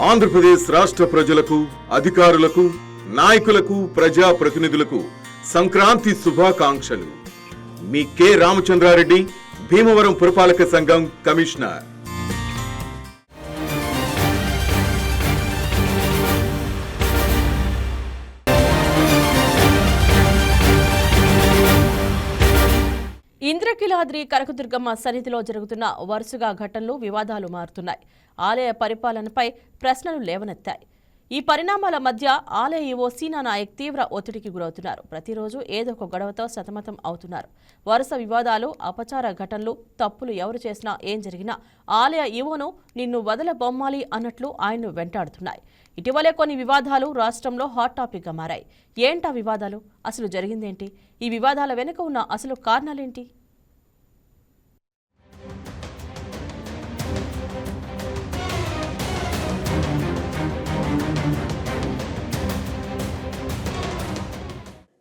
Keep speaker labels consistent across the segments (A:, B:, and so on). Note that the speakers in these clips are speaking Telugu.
A: ఆంధ్రప్రదేశ్ రాష్ట్ర ప్రజలకు అధికారులకు నాయకులకు ప్రజా ప్రతినిధులకు సంక్రాంతి శుభాకాంక్షలు. మీ కె. రామచంద్రారెడ్డి భీమవరం పురపాలక సంఘం కమిషనర్.
B: ఇంద్రకిలాద్రి కనకదుర్గమ్మ సన్నిధిలో జరుగుతున్న వరుసగా ఘటనలు వివాదాలు మారుతున్నాయి. ఆలయ పరిపాలనపై ప్రశ్నలు లేవనెత్తాయి. ఈ పరిణామాల మధ్య ఆలయ ఈవో సీనా నాయక్ తీవ్ర ఒత్తిడికి గురవుతున్నారు. ప్రతిరోజు ఏదో ఒక గొడవతో సతమతం అవుతున్నారు. వరుస వివాదాలు అపచార ఘటనలు తప్పులు ఎవరు చేసినా ఏం జరిగినా ఆలయ ఈవోను నిన్ను వదల బొమ్మాలి అన్నట్లు ఆయన్ను వెంటాడుతున్నాయి. ఇటీవలే కొన్ని వివాదాలు రాష్ట్రంలో హాట్ టాపిక్గా మారాయి. ఏంటా వివాదాలు? అసలు జరిగిందేంటి? ఈ వివాదాల వెనుక ఉన్న అసలు కారణాలేంటి?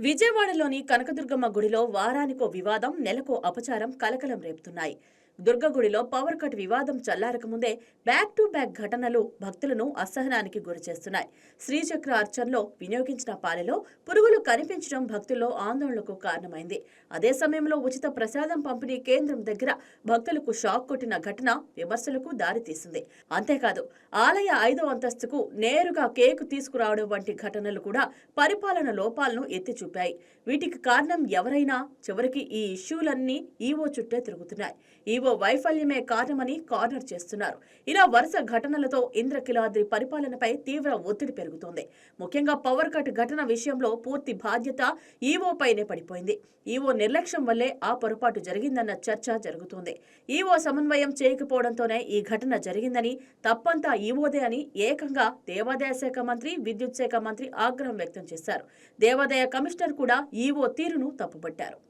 B: విజయవాడలోని కనకదుర్గమ్మ గుడిలో వారానికో వివాదం నెలకో అపచారం కలకలం రేపుతున్నాయి. దుర్గగుడిలో పవర్ కట్ వివాదం చల్లారకముందే బ్యాక్ టు బ్యాక్ ఘటనలు భక్తులను అసహనానికి గురిచేస్తున్నాయి. శ్రీచక్ర అర్చనలో వినియోగించిన పాలెలో పురుగులు కనిపించడం భక్తుల్లో ఆందోళనకు కారణమైంది. అదే సమయంలో ఉచిత ప్రసాదం పంపిణీ కేంద్రం దగ్గర భక్తులకు షాక్ కొట్టిన ఘటన విమర్శలకు దారితీసింది. అంతేకాదు ఆలయ ఐదో అంతస్తుకు నేరుగా కేకు తీసుకురావడం వంటి ఘటనలు కూడా పరిపాలన లోపాలను ఎత్తి చూపాయి వీటికి కారణం ఎవరైనా? చివరికి ఈ ఇష్యూలన్నీ ఈవో చుట్టే తిరుగుతున్నాయి. ఈవో వైఫల్యమే కారణమని కార్నర్ చేస్తున్నారు. ఇలా వరుస ఘటనలతో ఇంద్రకిలాద్రి పరిపాలనపై తీవ్ర ఒత్తిడి పెరుగుతోంది. ముఖ్యంగా పవర్ కట్ ఘటన విషయంలో పూర్తి బాధ్యత ఈవోపైనే పడిపోయింది. ఈవో నిర్లక్ష్యం వల్లే ఆ పొరపాటు జరిగిందన్న చర్చ జరుగుతోంది. ఈవో సమన్వయం చేయకపోవడంతోనే ఈ ఘటన జరిగిందని తప్పంతా ఈవోదే అని ఏకంగా దేవాదాయ శాఖ మంత్రి విద్యుత్ శాఖ మంత్రి ఆగ్రహం వ్యక్తం చేశారు. దేవాదాయ కమిషనర్ కూడా ఈవో తీరును తప్పుపట్టారు.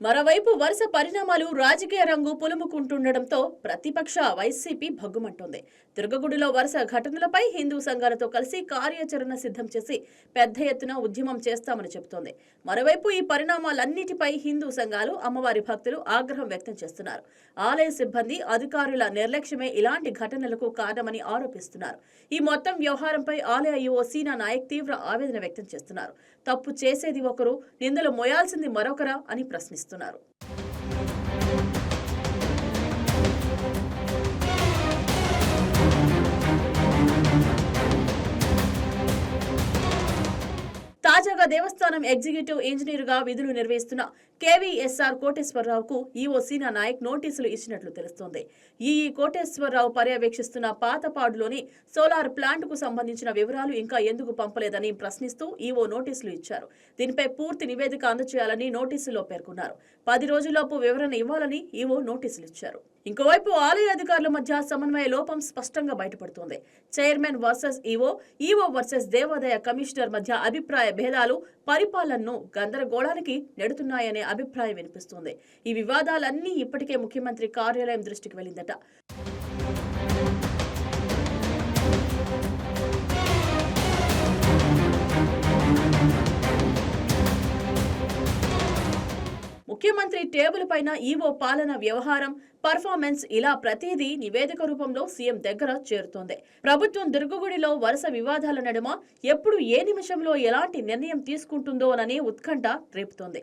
B: మరోవైపు వరుస పరిణామాలు రాజకీయ రంగు పులుముకుంటుండటంతో ప్రతిపక్ష వైసీపీ భగ్గుమంటుంది. దుర్గగుడిలో వరుస ఘటనలపై హిందూ సంఘాలతో కలిసి కార్యాచరణ సిద్ధం చేసి పెద్ద ఎత్తున ఉద్యమం చేస్తామని చెబుతోంది. మరోవైపు ఈ పరిణామాలన్నిటిపై హిందూ సంఘాలు అమ్మవారి భక్తులు ఆగ్రహం వ్యక్తం చేస్తున్నారు. ఆలయ సిబ్బంది అధికారుల నిర్లక్ష్యమే ఇలాంటి ఘటనలకు కారణమని ఆరోపిస్తున్నారు. ఈ మొత్తం వ్యవహారంపై ఆలయ యువ సీనా నాయక్ తీవ్ర ఆవేదన వ్యక్తం చేస్తున్నారు. తప్పు చేసేది ఒకరు నిందలు మోయాల్సింది మరొకరా అని ప్రశ్నిస్తారు చేస్తున్నారు. తాజాగా దేవస్థానం ఎగ్జిక్యూటివ్ ఇంజనీరుగా విధులు నిర్వహిస్తున్న కేవీఎస్ఆర్ కోటేశ్వరరావుకు ఈవో సీనా నాయక్ నోటీసులు ఇచ్చినట్లు తెలుస్తోంది. ఈ కోటేశ్వరరావు పర్యవేక్షిస్తున్న పాతపాడులోని సోలార్ ప్లాంట్కు సంబంధించిన వివరాలు ఇంకా ఎందుకు పంపలేదని ప్రశ్నిస్తూ ఈవో నోటీసులు ఇచ్చారు. దీనిపై పూర్తి నివేదిక అందజేయాలని నోటీసులో పేర్కొన్నారు. పది రోజుల్లోపు వివరణ ఇవ్వాలని ఈవో నోటీసులు ఇచ్చారు. ఇంకోవైపు ఆలయ అధికారుల మధ్య సమన్వయ లోపం స్పష్టంగా బయటపడుతోంది. Chairman versus EO EO versus దేవాదాయ కమిషనర్ మధ్య అభిప్రాయ భేదాలు పరిపాలనను గందరగోళానికి నెడుతున్నాయనే అభిప్రాయం వినిపిస్తోంది. ఈ వివాదాలన్నీ ఇప్పటికే ముఖ్యమంత్రి కార్యాలయం దృష్టికి వెళ్ళిందట. ముఖ్యమంత్రి టేబుల్ పైన ఈవో పాలన వ్యవహారం పర్ఫార్మెన్స్ ఇలా ప్రతిదీ నివేదిక రూపంలో సీఎం దగ్గర చేరుతోంది. ప్రభుత్వం దుర్గగుడిలో వరుస వివాదాల నడుమ ఎప్పుడు ఏ నిమిషంలో ఎలాంటి నిర్ణయం తీసుకుంటుందోనని ఉత్కంఠ రేపుతోంది.